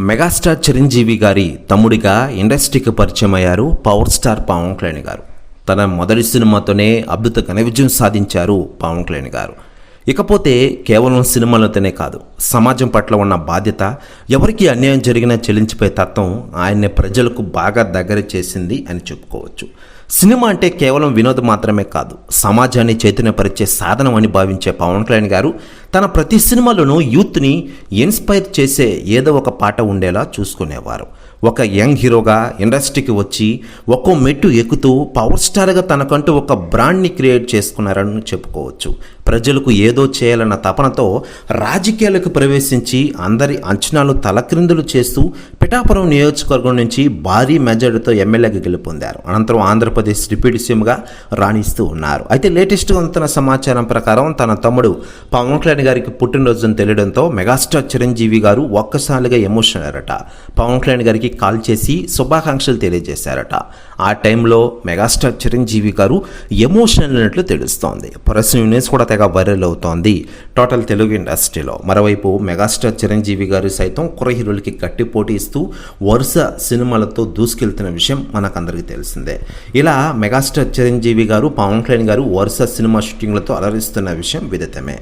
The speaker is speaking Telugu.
మెగాస్టార్ చిరంజీవి గారి తమ్ముడిగా ఇండస్ట్రీకి పరిచయం అయ్యారు పవర్ స్టార్ పవన్ కళ్యాణ్ గారు. తన మొదటి సినిమాతోనే అద్భుత ఘన విజయం సాధించారు పవన్ కళ్యాణ్ గారు. ఇకపోతే కేవలం సినిమాలతోనే కాదు సమాజం పట్ల ఉన్న బాధ్యత ఎవరికి అన్యాయం జరిగినా చెల్లించిపోయే తత్వం ఆయన్ని ప్రజలకు బాగా దగ్గర చేసింది అని చెప్పుకోవచ్చు. సినిమా అంటే కేవలం వినోదం మాత్రమే కాదు సమాజాన్ని చైతన్యపరిచే సాధనం అని భావించే పవన్ కళ్యాణ్ గారు తన ప్రతి సినిమాలోనూ యూత్ని ఇన్స్పైర్ చేసే ఏదో ఒక పాట ఉండేలా చూసుకునేవారు. ఒక యంగ్ హీరోగా ఇండస్ట్రీకి వచ్చి ఒక్కో మెట్టు ఎక్కుతూ పవర్ స్టార్గా తనకంటూ ఒక బ్రాండ్ని క్రియేట్ చేసుకున్నారని చెప్పుకోవచ్చు. ప్రజలకు ఏదో చేయాలన్న తపనతో రాజకీయాలకు ప్రవేశించి అందరి అంచనాలు తలక్రిందులు చేస్తూ పిఠాపురం నియోజకవర్గం నుంచి భారీ మెజారిటీతో ఎమ్మెల్యేగా గెలుపొందారు. అనంతరం ఆంధ్రప్రదేశ్ డిప్యూటీ సీఎంగా రాణిస్తూ ఉన్నారు. అయితే లేటెస్ట్గా అందుతున్న సమాచారం ప్రకారం తన తమ్ముడు పవన్ కళ్యాణ్ గారికి పుట్టినరోజును తెలియడంతో మెగాస్టార్ చిరంజీవి గారు ఒక్కసారిగా ఎమోషనల్ అయ్యారట. పవన్ కళ్యాణ్ గారికి కాల్ చేసి శుభాకాంక్షలు తెలియజేశారట. ఆ టైంలో మెగాస్టార్ చిరంజీవి గారు ఎమోషనల్ అయినట్లు తెలుస్తోంది. ప్రెస్ యూనిస్ కూడా తెగ వైరల్ అవుతోంది. టోటల్ తెలుగు ఇండస్ట్రీలో. మరోవైపు మెగాస్టార్ చిరంజీవి గారు సైతం కుర్ర హీరోలకి గట్టి పోటీ ఇస్తూ వరుస సినిమాలతో దూసుకెళ్తున్న విషయం మనకందరికీ తెలిసిందే. ఇలా మెగాస్టార్ చిరంజీవి గారు పవన్ కళ్యాణ్ గారు వరుస సినిమా షూటింగ్లతో అలరిస్తున్న విషయం విదితమే.